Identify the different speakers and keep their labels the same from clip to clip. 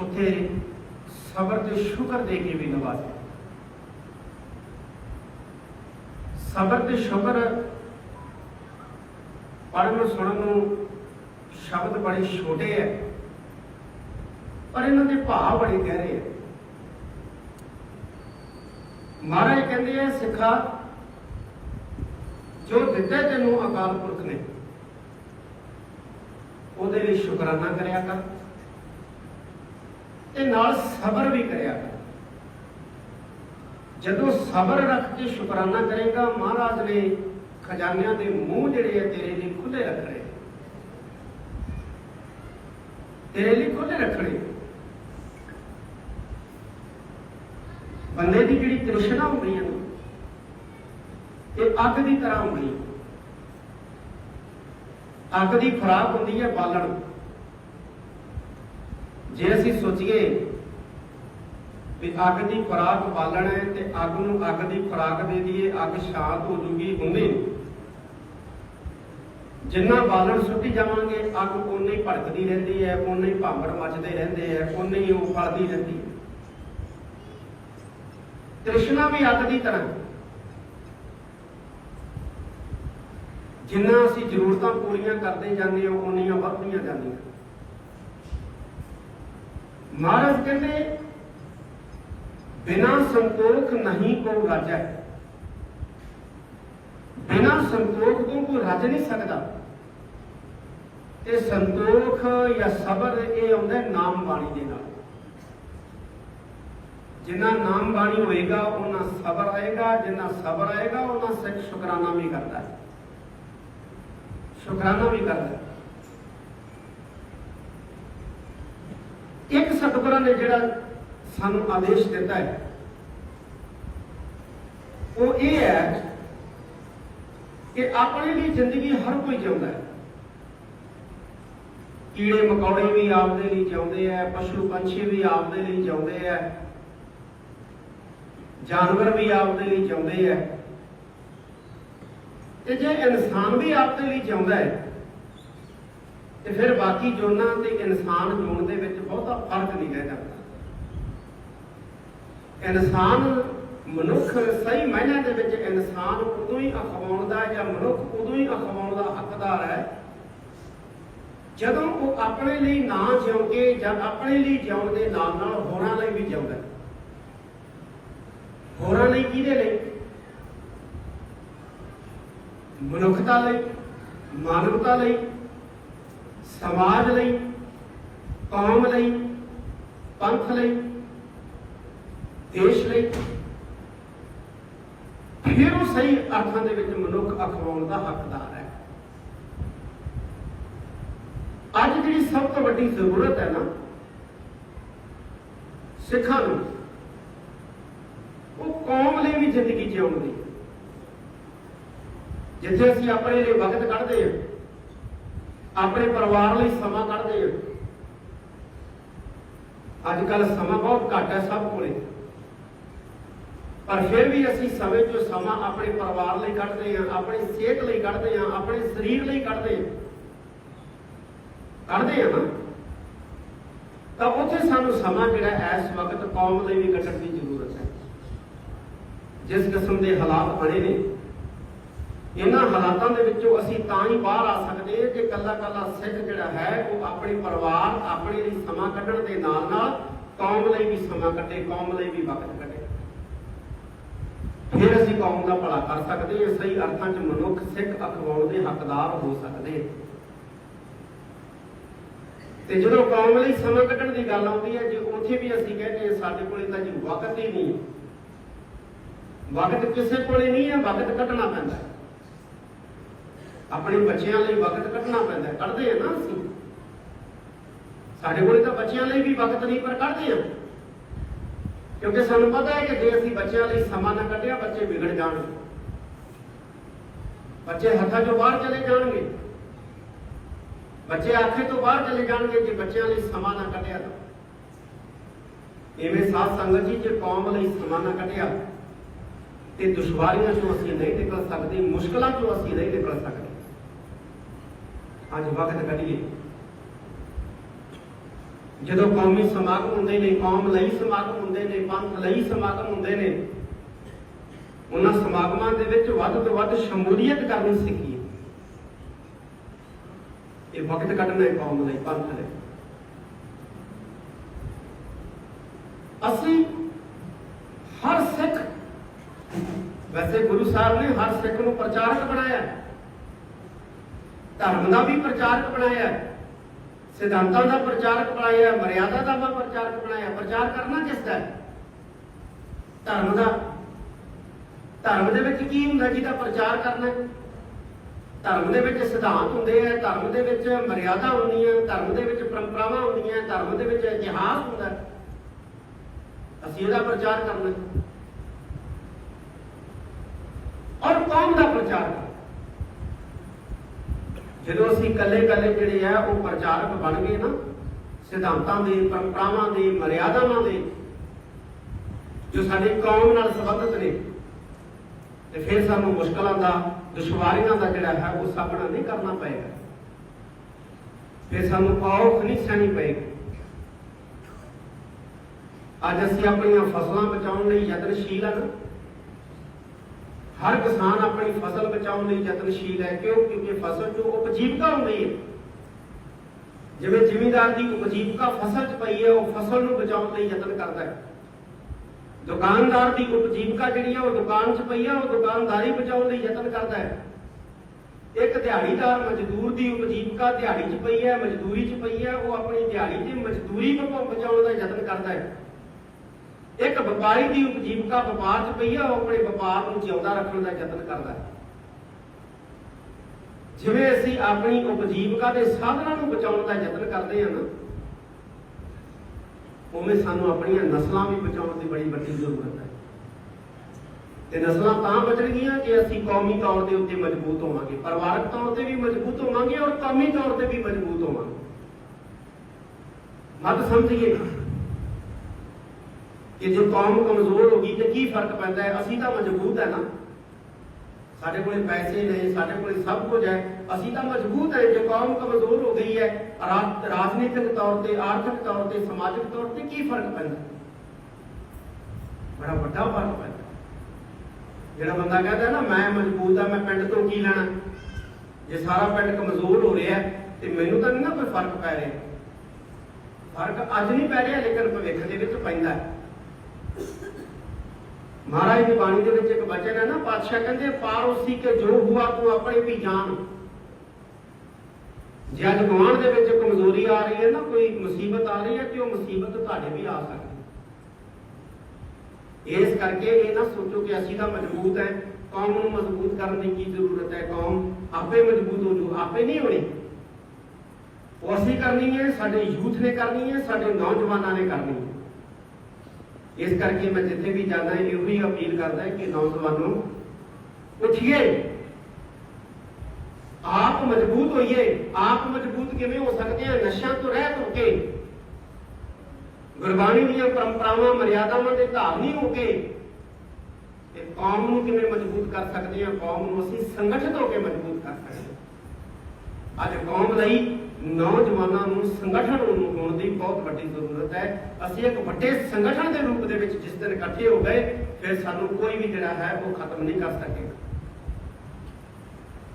Speaker 1: ਉੱਥੇ ਸਬਰ ਤੇ ਸ਼ੁਕਰ ਦੇ ਕੇ ਵੀ ਨਵਾਜ਼ਿਆ ਸਬਰ ਤੇ ਸ਼ੁਕਰ ਪੜ੍ਹਨ ਨੂੰ, ਸੁਣਨ ਨੂੰ ਸ਼ਬਦ ਬੜੇ ਛੋਟੇ ਹੈ, ਪਰ ਇਹਨਾਂ ਦੇ ਭਾਵ ਬੜੇ ਗਹਿਰੇ ਹੈ। ਮਹਾਰਾਜ ਕਹਿੰਦੇ ਆ, ਸਿੱਖਾ, ਜੋ ਦਿੱਤੇ ਤੈਨੂੰ ਅਕਾਲ ਪੁਰਖ ਨੇ, ਉਹਦੇ ਲਈ ਸ਼ੁਕਰਾਨਾ ਕਰਿਆ ਕਰ। ਤੇ ਨਾਲ ਸਬਰ ਵੀ ਕਰਿਆ ਜਦੋਂ ਸਬਰ ਰੱਖ ਕੇ ਸ਼ੁਕਰਾਨਾ ਕਰੇਗਾ, ਮਹਾਰਾਜ ਨੇ ਖਜ਼ਾਨਿਆਂ ਦੇ ਮੂੰਹ ਜਿਹੜੇ ਆ ਤੇਰੇ ਲਈ ਖੁੱਲੇ ਰੱਖਣੇ। ਤੇਰੇ ਲਈ ਖੁੱਲੇ ਰੱਖਣੇ। ਬੰਦੇ ਦੀ ਜਿਹੜੀ ਤ੍ਰਿਸ਼ਨਾ ਹੁੰਦੀ ਹੈ ਇਹ ਅੱਗ ਦੀ ਤਰ੍ਹਾਂ ਹੁੰਦੀ ਅੱਗ ਦੀ ਖੁਰਾਕ ਹੁੰਦੀ ਹੈ ਬਾਲਣ। ਜੇ ਅਸੀਂ ਸੋਚੀਏ ਵੀ ਅੱਗ ਦੀ ਖੁਰਾਕ ਬਾਲਣ ਹੈ ਤੇ ਅੱਗ ਨੂੰ ਅੱਗ ਦੀ ਖੁਰਾਕ ਦੇ ਦਈਏ ਅੱਗ ਸ਼ਾਂਤ ਹੋ ਜੂਗੀ ਹੁੰਦੀ। ਜਿੰਨਾ ਬਾਲਣ ਸੁੱਟੀ ਜਾਵਾਂਗੇ, ਅੱਗ ਉਨੀ ਹੀ ਭੜਕਦੀ ਰਹਿੰਦੀ ਹੈ ਉਨੇ ਹੀ ਭਾਂਬੜ ਮੱਚਦੇ ਰਹਿੰਦੇ ਹੈ ਉਨੀ ਹੀ ਉਹ ਫਲਦੀ ਰਹਿੰਦੀ ਹੈ। ਤ੍ਰਿਸ਼ਨਾ ਵੀ ਅੱਗ ਦੀ ਤਰ੍ਹਾਂ ਜਿੰਨਾ ਅਸੀਂ ਜ਼ਰੂਰਤਾਂ ਪੂਰੀਆਂ ਕਰਦੇ ਜਾਂਦੇ ਹਾਂ ਉਨੀਆਂ ਵੱਧਦੀਆਂ ਜਾਂਦੀਆਂ। ਮਹਾਰਾਜ ਕਹਿੰਦੇ, ਬਿਨਾ ਸੰਤੋਖ ਨਹੀਂ ਕੋਈ ਰਾਜਾ ਬਿਨਾ ਸੰਤੋਖ ਤੋਂ ਕੋਈ ਰੱਜ ਨਹੀਂ ਸਕਦਾ। ਇਹ ਸੰਤੋਖ ਜਾਂ ਸਬਰ ਇਹ ਆਉਂਦਾ ਨਾਮ ਬਾਣੀ ਦੇ ਨਾਲ। ਜਿੰਨਾ ਨਾਮ ਬਾਣੀ ਹੋਏਗਾ ਉਹਨਾਂ ਸਬਰ ਆਏਗਾ, ਜਿੰਨਾ ਸਬਰ ਆਏਗਾ ਉਹਨਾਂ ਸਿੱਖ ਸ਼ੁਕਰਾਨਾ ਵੀ ਕਰਦਾ ਹੈ। ਸ਼ੁਕਰਾਨਾ ਵੀ ਕਰਦਾ ਹੈ ਇੱਕ ਸਤਿਗੁਰਾਂ ਨੇ ਜਿਹੜਾ ਸਾਨੂੰ ਆਦੇਸ਼ ਦਿੱਤਾ ਹੈ, ਉਹ ਇਹ ਹੈ ਕਿ ਆਪਣੇ ਲਈ ਜ਼ਿੰਦਗੀ ਹਰ ਕੋਈ ਜਿਉਂਦਾ ਹੈ। ਕੀੜੇ ਮਕੌੜੇ ਵੀ ਆਪਦੇ ਲਈ ਜਿਉਂਦੇ ਆ ਪਸ਼ੂ ਪੰਛੀ ਵੀ ਆਪਦੇ ਲਈ ਜਿਉਂਦੇ ਆ ਜਾਨਵਰ ਵੀ ਆਪਦੇ ਲਈ ਜਿਉਂਦੇ ਆ ਤੇ ਜੇ ਇਨਸਾਨ ਵੀ ਆਪਦੇ ਲਈ ਜਿਉਂਦਾ ਹੈ ਤੇ ਫਿਰ ਬਾਕੀ ਜੋਨਾਂ ਤੇ ਇਨਸਾਨ ਜੋਨ ਦੇ ਵਿੱਚ ਬਹੁਤਾ ਫ਼ਰਕ ਨਹੀਂ ਰਹਿ ਜਾਂਦਾ। ਇਨਸਾਨ ਮਨੁੱਖ ਸਹੀ ਮਾਇਨੇ ਦੇ ਵਿੱਚ ਇਨਸਾਨ ਉਦੋਂ ਹੀ ਅਖਵਾਉਣ ਦਾ ਜਾਂ ਮਨੁੱਖ ਉਦੋਂ ਹੀ ਅਖਵਾਉਣ ਦਾ ਹੱਕਦਾਰ ਹੈ, ਜਦੋਂ ਉਹ ਆਪਣੇ ਲਈ ਨਾ ਜਿਉ ਕੇ ਜਾਂ ਆਪਣੇ ਲਈ ਜਿਉਣ ਦੇ ਨਾਲ ਨਾਲ ਹੋਰਾਂ ਲਈ ਵੀ ਜਿਉਂਦਾ ਹੋਰਾਂ ਲਈ ਕਿਹਦੇ ਲਈ? ਮਨੁੱਖਤਾ ਲਈ, ਮਾਨਵਤਾ ਲਈ ਸਮਾਜ ਲਈ, ਕੌਮ ਲਈ, ਪੰਥ ਲਈ, ਦੇਸ਼ ਲਈ। ਫਿਰ ਉਹ ਸਹੀ ਅਰਥਾਂ ਦੇ ਵਿੱਚ ਮਨੁੱਖ ਅਖਵਾਉਣ ਦਾ ਹੱਕਦਾਰ ਹੈ। ਅੱਜ ਜਿਹੜੀ ਸਭ ਤੋਂ ਵੱਡੀ ਜ਼ਰੂਰਤ ਹੈ ਨਾ, ਸਿੱਖਾਂ ਨੂੰ, ਉਹ ਕੌਮ ਲਈ ਵੀ ਜ਼ਿੰਦਗੀ ਜਿਉਣ ਦੀ ਜਿੱਥੇ ਅਸੀਂ ਆਪਣੇ ਲਈ ਵਕਤ ਕੱਢਦੇ ਹਾਂ ਆਪਣੇ ਪਰਿਵਾਰ ਲਈ ਸਮਾਂ ਕੱਢਦੇ ਹਾਂ। ਅੱਜ ਕੱਲ ਸਮਾਂ ਬਹੁਤ ਘੱਟ ਹੈ ਸਭ ਕੋਲੇ। ਪਰ ਫਿਰ ਵੀ ਅਸੀਂ ਸਮੇਂ ਚੋਂ ਸਮਾਂ ਆਪਣੇ ਪਰਿਵਾਰ ਲਈ ਕੱਢਦੇ ਹਾਂ, ਆਪਣੀ ਸਿਹਤ ਲਈ ਕੱਢਦੇ ਹਾਂ, ਆਪਣੇ ਸਰੀਰ ਲਈ ਕੱਢਦੇ ਹਾਂ। ਕੱਢਦੇ ਹਾਂ ਨਾ। ਤਾਂ ਉੱਥੇ ਸਾਨੂੰ ਸਮਾਂ ਜਿਹੜਾ ਇਸ ਵਕਤ ਕੌਮ ਲਈ ਵੀ ਕੱਢਣ ਦੀ ਜ਼ਰੂਰਤ ਹੈ। ਜਿਸ ਕਿਸਮ ਦੇ ਹਾਲਾਤ ਬਣੇ ਨੇ ਇਹਨਾਂ ਹਾਲਾਤਾਂ ਦੇ ਵਿੱਚੋਂ ਅਸੀਂ ਤਾਂ ਹੀ ਬਾਹਰ ਆ ਸਕਦੇ ਹਾਂ ਕਿ ਕੱਲਾ ਕੱਲਾ ਸਿੱਖ ਜਿਹੜਾ ਹੈ, ਉਹ ਆਪਣੇ ਪਰਿਵਾਰ, ਆਪਣੇ ਲਈ ਸਮਾਂ ਕੱਢਣ ਦੇ ਨਾਲ ਨਾਲ ਕੌਮ ਲਈ ਵੀ ਸਮਾਂ ਕੱਢੇ, ਕੌਮ ਲਈ ਵੀ ਵਕਤ ਕੱਢੇ। ਫਿਰ ਅਸੀਂ ਕੌਮ ਦਾ ਭਲਾ ਕਰ ਸਕਦੇ ਹਾਂ, ਸਹੀ ਅਰਥਾਂ 'ਚ ਮਨੁੱਖ ਸਿੱਖ ਅਖਵਾਉਣ ਦੇ ਹੱਕਦਾਰ ਹੋ ਸਕਦੇ ਤੇ ਜਦੋਂ ਕੌਮ ਲਈ ਸਮਾਂ ਕੱਢਣ ਦੀ ਗੱਲ ਆਉਂਦੀ ਹੈ, ਜੇ ਉੱਥੇ ਵੀ ਅਸੀਂ ਕਹਿੰਦੇ ਸਾਡੇ ਕੋਲੇ ਤਾਂ ਜੀ ਵਕਤ ਹੀ ਨਹੀਂ ਵਕਤ ਕਿਸੇ ਕੋਲੇ ਨਹੀਂ ਹੈ, ਵਕਤ ਕੱਢਣਾ ਪੈਂਦਾ ਹੈ। ਆਪਣੇ ਬੱਚਿਆਂ ਲਈ ਵਕਤ ਕੱਢਣਾ ਪੈਂਦਾ ਕੱਢਦੇ ਆ ਨਾ ਅਸੀਂ। ਸਾਡੇ ਕੋਲ ਤਾਂ ਬੱਚਿਆਂ ਲਈ ਵੀ ਵਕਤ ਨਹੀਂ, ਪਰ ਕੱਢਦੇ ਆ। ਕਿਉਂਕਿ ਸਾਨੂੰ ਪਤਾ ਹੈ ਕਿ ਜੇ ਅਸੀਂ ਬੱਚਿਆਂ ਲਈ ਸਮਾਂ ਨਾ ਕੱਢਿਆ, ਬੱਚੇ ਵਿਗੜ ਜਾਣਗੇ। ਬੱਚੇ ਹੱਥਾਂ ਚੋਂ ਬਾਹਰ ਚਲੇ ਜਾਣਗੇ। ਬੱਚੇ ਆਖੇ ਤੋਂ ਬਾਹਰ ਚਲੇ ਜਾਣਗੇ ਜੇ ਬੱਚਿਆਂ ਲਈ ਸਮਾਂ ਨਾ ਕੱਢਿਆ ਤਾਂ। ਇਵੇਂ ਸਾਧ ਸੰਗਤ ਜੀ, ਜੇ ਕੌਮ ਲਈ ਸਮਾਂ ਨਾ ਕੱਢਿਆ, ਤੇ ਦੁਸ਼ਵਾਰੀਆਂ ਚੋਂ ਅਸੀਂ ਨਹੀਂ ਨਿਕਲ ਸਕਦੇ, ਮੁਸ਼ਕਲਾਂ ਚੋਂ ਅਸੀਂ ਨਹੀਂ ਨਿਕਲ ਸਕਦੇ। ਅੱਜ ਵਕਤ ਕੱਢੀਏ। ਜਦੋਂ ਕੌਮੀ ਸਮਾਗਮ ਹੁੰਦੇ ਨੇ, ਕੌਮ ਲਈ ਸਮਾਗਮ ਹੁੰਦੇ ਨੇ, ਪੰਥ ਲਈ ਸਮਾਗਮ ਹੁੰਦੇ ਨੇ, ਉਹਨਾਂ ਸਮਾਗਮਾਂ ਦੇ ਵਿੱਚ ਵੱਧ ਤੋਂ ਵੱਧ ਸ਼ਮੂਲੀਅਤ ਕਰਨੀ ਸਿੱਖੀਏ। ਇਹ ਵਕਤ ਕੱਢਣਾ ਹੈ ਕੌਮ ਲਈ, ਪੰਥ ਲਈ। ਅਸੀਂ ਹਰ ਸਿੱਖ, ਵੈਸੇ ਗੁਰੂ ਸਾਹਿਬ ਨੇ ਹਰ ਸਿੱਖ ਨੂੰ ਪ੍ਰਚਾਰਕ ਬਣਾਇਆ। ਹੈ। ਧਰਮ ਦਾ ਵੀ ਪ੍ਰਚਾਰਕ ਬਣਾਇਆ ਸਿਧਾਂਤਾਂ ਦਾ ਪ੍ਰਚਾਰਕ ਬਣਾਇਆ ਮਰਿਆਦਾ ਦਾ ਵੀ ਪ੍ਰਚਾਰਕ ਬਣਾਇਆ ਪ੍ਰਚਾਰ ਕਰਨਾ ਕਿਸ ਦਾ ਧਰਮ ਦਾ। ਧਰਮ ਦੇ ਵਿੱਚ ਕੀ ਹੁੰਦਾ ਜਿਹਦਾ ਪ੍ਰਚਾਰ ਕਰਨਾ ਧਰਮ ਦੇ ਵਿੱਚ ਸਿਧਾਂਤ ਹੁੰਦੇ ਆ, ਧਰਮ ਦੇ ਵਿੱਚ ਮਰਿਆਦਾ ਹੁੰਦੀਆਂ, ਧਰਮ ਦੇ ਵਿੱਚ ਪਰੰਪਰਾਵਾਂ ਹੁੰਦੀਆਂ, ਧਰਮ ਦੇ ਵਿੱਚ ਇਤਿਹਾਸ ਹੁੰਦਾ ਅਸੀਂ ਇਹਦਾ ਪ੍ਰਚਾਰ ਕਰਨਾ ਔਰ ਕੌਮ ਦਾ ਪ੍ਰਚਾਰ ਕਰਨਾ। ਜਦੋਂ ਅਸੀਂ ਕੱਲੇ-ਕੱਲੇ ਜਿਹੜੇ ਆ, ਉਹ ਪ੍ਰਚਾਰਕ ਬਣ ਗਏ ਨਾ, ਸਿਧਾਂਤਾਂ ਦੇ, ਪਰੰਪਰਾਵਾਂ ਦੇ, ਮਰਿਆਦਾਵਾਂ ਦੇ, ਜੋ ਸਾਡੇ ਕੌਮ ਨਾਲ ਸੰਬੰਧਿਤ ਨੇ, ਤੇ ਫਿਰ ਸਾਨੂੰ ਮੁਸ਼ਕਲਾਂ ਦਾ, ਦੁਸ਼ਵਾਰੀਆਂ ਦਾ ਜਿਹੜਾ ਹੈ, ਉਹ ਸਾਹਮਣਾ ਨਹੀਂ ਕਰਨਾ ਪਏਗਾ। ਫਿਰ ਸਾਨੂੰ ਔਖ ਨਹੀਂ ਸਹਿਣੀ ਪਏਗੀ। ਅੱਜ ਅਸੀਂ ਆਪਣੀਆਂ ਫਸਲਾਂ ਬਚਾਉਣ ਲਈ ਯਤਨਸ਼ੀਲ ਹਨ ਹਰ ਕਿਸਾਨ ਆਪਣੀ ਫਸਲ ਬਚਾਉਣ ਲਈ ਯਤਨਸ਼ੀਲ ਹੈ, ਕਿਉਂ? ਕਿਉਂਕਿ ਫਸਲ ਜੋ ਉਪਜੀਵਕਾ ਹੁੰਦੀ ਹੈ। ਜਿਵੇਂ ਜ਼ਿਮੀਂਦਾਰ ਦੀ ਉਪਜੀਵਕਾ ਫਸਲ 'ਚ ਪਈ ਹੈ, ਉਹ ਫਸਲ ਨੂੰ ਬਚਾਉਣ ਲਈ ਯਤਨ ਕਰਦਾ ਹੈ। ਦੁਕਾਨਦਾਰ ਦੀ ਉਪਜੀਵਕਾ ਜਿਹੜੀ ਹੈ, ਉਹ ਦੁਕਾਨ 'ਚ ਪਈ ਹੈ, ਉਹ ਦੁਕਾਨਦਾਰੀ ਬਚਾਉਣ ਲਈ ਯਤਨ ਕਰਦਾ ਹੈ। ਇੱਕ ਦਿਹਾੜੀਦਾਰ ਮਜ਼ਦੂਰ ਦੀ ਉਪਜੀਵਕਾ ਦਿਹਾੜੀ 'ਚ ਪਈ ਹੈ, ਮਜ਼ਦੂਰੀ 'ਚ ਪਈ ਹੈ, ਉਹ ਆਪਣੀ ਦਿਹਾੜੀ ਦੀ ਮਜ਼ਦੂਰੀ ਨੂੰ ਬਚਾਉਣ ਦਾ ਯਤਨ ਕਰਦਾ ਹੈ। ਇੱਕ ਵਪਾਰੀ ਦੀ ਉਪਜੀਵਕਾ ਵਪਾਰ 'ਚ ਪਈ ਹੈ ਉਹ ਆਪਣੇ ਵਪਾਰ ਨੂੰ ਜਿਉਂਦਾ ਰੱਖਣ ਦਾ ਯਤਨ ਕਰਦਾ ਹੈ। ਜਿਵੇਂ ਅਸੀਂ ਆਪਣੀ ਉਪਜੀਵਕਾ ਦੇ ਸਾਧਨਾਂ ਨੂੰ ਬਚਾਉਣ ਦਾ ਯਤਨ ਕਰਦੇ ਹਾਂ ਨਾ, ਉਵੇਂ ਸਾਨੂੰ ਆਪਣੀਆਂ ਨਸਲਾਂ ਵੀ ਬਚਾਉਣ ਦੀ ਬੜੀ ਵੱਡੀ ਜ਼ਰੂਰਤ ਹੈ। ਤੇ ਨਸਲਾਂ ਤਾਂ ਬਚਣਗੀਆਂ ਜੇ ਅਸੀਂ ਕੌਮੀ ਤੌਰ ਦੇ ਉੱਤੇ ਮਜ਼ਬੂਤ ਹੋਵਾਂਗੇ, ਪਰਿਵਾਰਕ ਤੌਰ ਤੇ ਵੀ ਮਜ਼ਬੂਤ ਹੋਵਾਂਗੇ ਔਰ ਕੌਮੀ ਤੌਰ ਤੇ ਵੀ ਮਜ਼ਬੂਤ ਹੋਵਾਂਗੇ। ਮਤ ਸਮਝੀਏ ਕਿ ਜੇ ਕੌਮ ਕਮਜ਼ੋਰ ਹੋ ਗਈ ਤੇ ਕੀ ਫ਼ਰਕ ਪੈਂਦਾ ਹੈ? ਅਸੀਂ ਤਾਂ ਮਜ਼ਬੂਤ ਹੈ ਨਾ। ਸਾਡੇ ਕੋਲੇ ਪੈਸੇ ਨੇ, ਸਾਡੇ ਕੋਲੇ ਸਭ ਕੁਝ ਹੈ। ਅਸੀਂ ਤਾਂ ਮਜ਼ਬੂਤ ਹੈ ਜੇ ਕੌਮ ਕਮਜ਼ੋਰ ਹੋ ਗਈ ਹੈ। ਰਾਜਨੀਤਿਕ ਤੌਰ ਤੇ, ਆਰਥਿਕ ਤੌਰ ਤੇ, ਸਮਾਜਿਕ ਤੌਰ ਤੇ ਕੀ ਫ਼ਰਕ ਪੈਂਦਾ? ਬੜਾ ਵੱਡਾ ਫ਼ਰਕ ਪੈਂਦਾ। ਜਿਹੜਾ ਬੰਦਾ ਕਹਿੰਦਾ ਨਾ, ਮੈਂ ਮਜ਼ਬੂਤ ਆ ਮੈਂ ਪਿੰਡ ਤੋਂ ਕੀ ਲੈਣਾ? ਜੇ ਸਾਰਾ ਪਿੰਡ ਕਮਜ਼ੋਰ ਹੋ ਰਿਹਾ ਤੇ ਮੈਨੂੰ ਤਾਂ ਨਹੀਂ ਨਾ ਕੋਈ ਫ਼ਰਕ ਪੈ ਰਿਹਾ। ਫ਼ਰਕ ਅੱਜ ਨਹੀਂ ਪੈ ਰਿਹਾ, ਲੇਕਿਨ ਭਵਿੱਖ ਦੇ ਵਿੱਚ ਪੈਂਦਾ ਹੈ। ਮਹਾਰਾਜ ਦੀ ਬਾਣੀ ਦੇ ਵਿੱਚ ਇੱਕ ਵਚਨ ਹੈ ਨਾ, ਪਾਤਸ਼ਾਹ ਕਹਿੰਦੇ ਪਾਰ ਉਸੀ ਕੇ ਜੋ ਹੁਆ, ਤੂੰ ਆਪਣੇ ਵੀ ਜਾਣ। ਜੇ ਅੱਜ ਗੁਆਂਢ ਦੇ ਵਿੱਚ ਕਮਜ਼ੋਰੀ ਆ ਰਹੀ ਹੈ ਨਾ, ਕੋਈ ਮੁਸੀਬਤ ਆ ਰਹੀ ਹੈ, ਤੇ ਉਹ ਮੁਸੀਬਤ ਤੁਹਾਡੇ ਵੀ ਆ ਸਕਦੀ ਇਸ ਕਰਕੇ ਇਹ ਨਾ ਸੋਚੋ ਕਿ ਅਸੀਂ ਤਾਂ ਮਜ਼ਬੂਤ ਹੈ। ਕੌਮ ਨੂੰ ਮਜ਼ਬੂਤ ਕਰਨ ਦੀ ਕੀ ਜ਼ਰੂਰਤ ਹੈ? ਕੌਮ ਆਪੇ ਮਜ਼ਬੂਤ ਹੋ ਜੂ, ਆਪੇ ਨਹੀਂ ਹੋਣੀ। ਉਹ ਅਸੀਂ ਕਰਨੀ ਹੈ, ਸਾਡੇ ਯੂਥ ਨੇ ਕਰਨੀ ਹੈ, ਸਾਡੇ ਨੌਜਵਾਨਾਂ ਨੇ ਕਰਨੀ ਹੈ। ਇਸ ਕਰਕੇ ਮੈਂ ਜਿੱਥੇ ਵੀ ਜਾਂਦਾ ਇਹੋ ਹੀ ਅਪੀਲ ਕਰਦਾ ਕਿ ਨੌਜਵਾਨੋ ਉੱਠੀਏ ਆਪ ਮਜ਼ਬੂਤ ਹੋਈਏ ਆਪ ਮਜ਼ਬੂਤ ਕਿਵੇਂ ਹੋ ਸਕਦੇ ਆ ਨਸ਼ਿਆਂ ਤੋਂ ਰਹਿਤ ਹੋ ਕੇ ਗੁਰਬਾਣੀ ਦੀਆਂ ਪਰੰਪਰਾਵਾਂ ਮਰਿਆਦਾਵਾਂ ਦੇ ਧਾਰਨੀ ਹੋ ਕੇ ਤੇ ਕੌਮ ਨੂੰ ਕਿਵੇਂ ਮਜ਼ਬੂਤ ਕਰ ਸਕਦੇ ਆ ਕੌਮ ਨੂੰ ਅਸੀਂ ਸੰਗਠਿਤ ਹੋ ਕੇ ਮਜ਼ਬੂਤ ਕਰ ਸਕਦੇ ਹਾਂ ਅੱਜ ਕੌਮ ਲਈ ਨੌਜਵਾਨਾਂ ਨੂੰ ਸੰਗਠਨ ਨੂੰ ਹੋਣ ਦੀ ਬਹੁਤ ਵੱਡੀ ਜ਼ਰੂਰਤ ਹੈ। ਅਸੀਂ ਇੱਕ ਵੱਡੇ ਸੰਗਠਨ ਦੇ ਰੂਪ ਦੇ ਵਿੱਚ ਜਿਸ ਦਿਨ ਇਕੱਠੇ ਹੋ ਗਏ, ਫਿਰ ਸਾਨੂੰ ਕੋਈ ਵੀ ਜਿਹੜਾ ਹੈ, ਉਹ ਖਤਮ ਨਹੀਂ ਕਰ ਸਕੇਗਾ।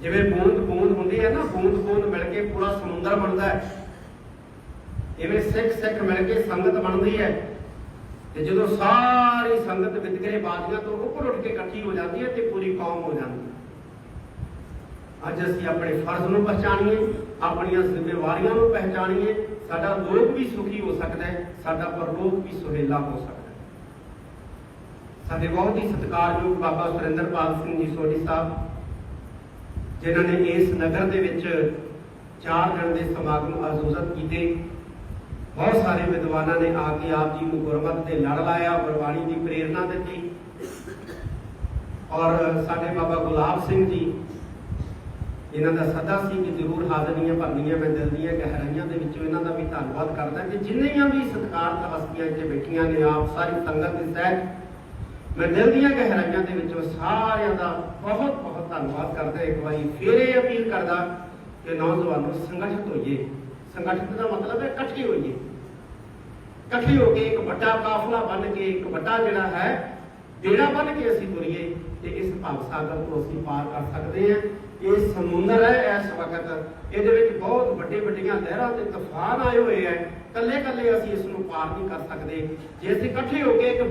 Speaker 1: ਜਿਵੇਂ ਬੂੰਦ ਬੂੰਦ ਹੁੰਦੀ ਹੈ ਨਾ, ਬੂੰਦ ਬੂੰਦ ਮਿਲ ਕੇ ਪੂਰਾ ਸਮੁੰਦਰ ਬਣਦਾ ਹੈ। ਇਵੇਂ ਸਿੱਖ ਸਿੱਖ ਮਿਲ ਕੇ ਸੰਗਤ ਬਣਦੀ ਹੈ। ਤੇ ਜਦੋਂ ਸਾਰੀ ਸੰਗਤ ਵਿਦਕਰੇ ਬਾਜ਼ੀਆਂ ਤੋਂ ਉੱਪਰ ਉੱਠ ਕੇ ਇਕੱਠੀ ਹੋ ਜਾਂਦੀ ਹੈ ਤੇ ਪੂਰੀ ਕੌਮ ਹੋ ਜਾਂਦੀ ਹੈ। ਅੱਜ ਅਸੀਂ ਆਪਣੇ ਫਰਜ਼ ਨੂੰ ਪਛਾਣੀਏ, ਆਪਣੀਆਂ ਜ਼ਿੰਮੇਵਾਰੀਆਂ ਨੂੰ ਪਹਿਚਾਣੀਏ। ਸਾਡਾ ਲੋਕ ਵੀ ਸੁਖੀ ਹੋ ਸਕਦਾ ਹੈ, ਸਾਡਾ ਪਰਲੋਕ ਵੀ ਸੁਹੇਲਾ ਹੋ ਸਕਦਾ ਹੈ। ਸਾਡੇ ਬਹੁਤ ਹੀ ਸਤਿਕਾਰਯੋਗ ਬਾਬਾ ਸੁਰਿੰਦਰਪਾਲ ਸਿੰਘ ਜੀ ਸੋਢੀ ਸਾਹਿਬ, ਜਿਨ੍ਹਾਂ ਨੇ ਇਸ ਨਗਰ ਦੇ ਵਿੱਚ ਚਾਰ ਦਿਨ ਦੇ ਸਮਾਗਮ ਆਯੋਜਿਤ ਕੀਤੇ। ਬਹੁਤ ਸਾਰੇ ਵਿਦਵਾਨਾਂ ਨੇ ਆ ਕੇ ਆਪ ਜੀ ਨੂੰ ਗੁਰਮਤਿ ਤੇ ਲੜ ਲਾਇਆ, ਗੁਰਬਾਣੀ ਦੀ ਪ੍ਰੇਰਣਾ ਦਿੱਤੀ। ਔਰ ਸਾਡੇ ਬਾਬਾ ਗੁਲਾਬ ਸਿੰਘ ਜੀ ਇਹਨਾਂ ਦਾ ਸਦਾ ਸੀ ਕਿ ਜ਼ਰੂਰ ਹਾਜ਼ਰੀਆਂ ਭਰਨੀਆਂ ਮੈਂ ਦਿਲ ਦੀਆਂ ਗਹਿਰਾਈਆਂ ਦੇ ਵਿੱਚੋਂ ਇਹਨਾਂ ਦਾ ਵੀ ਧੰਨਵਾਦ ਕਰਦਾ ਕਿ ਜਿੰਨੀਆਂ ਵੀ ਸਤਿਕਾਰਤ ਹਸਤੀਆਂ ਇੱਥੇ ਬੈਠੀਆਂ ਨੇ, ਆਪ ਸਾਰੀ ਸੰਗਤ ਦੇ ਸਹਿਤ ਮੈਂ ਦਿਲ ਦੀਆਂ ਗਹਿਰਾਈਆਂ ਦੇ ਵਿੱਚੋਂ ਸਾਰਿਆਂ ਦਾ ਬਹੁਤ ਬਹੁਤ ਧੰਨਵਾਦ ਕਰਦਾ। ਇੱਕ ਵਾਰੀ ਫਿਰ ਇਹ ਅਪੀਲ ਕਰਦਾ ਕਿ ਨੌਜਵਾਨੋ ਸੰਗਠਿਤ ਹੋਈਏ। ਸੰਗਠਿਤ ਦਾ ਮਤਲਬ ਹੈ ਇਕੱਠੇ ਹੋਈਏ। ਇਕੱਠੇ ਹੋ ਕੇ ਇੱਕ ਵੱਡਾ ਕਾਫਲਾ ਬਣ ਕੇ, ਇੱਕ ਵੱਡਾ ਜਿਹੜਾ ਹੈ ਬੇੜਾ ਬਣ ਕੇ ਅਸੀਂ ਤੁਰੀਏ ਤੇ ਇਸ ਭਵ ਸਾਗਰ ਨੂੰ ਅਸੀਂ ਪਾਰ ਕਰ ਸਕਦੇ ਹਾਂ। ਇਹ ਸਮੁੰਦਰ ਹੈ ਇਸ ਵਕਤ। ਇਹਦੇ ਵਿੱਚ ਬਹੁਤ ਵੱਡੇ ਵੱਡੀਆਂ ਲਹਿਰਾਂ ਤੇ ਤੂਫਾਨ ਆਏ ਹੋਏ ਹੈ ਕੱਲੇ ਕੱਲੇ ਅਸੀਂ ਇਸ ਨੂੰ ਪਾਰ ਨਹੀਂ ਕਰ ਸਕਦੇ। ਜੇ ਅਸੀਂ ਇਕੱਠੇ ਹੋ ਕੇ ਇੱਕ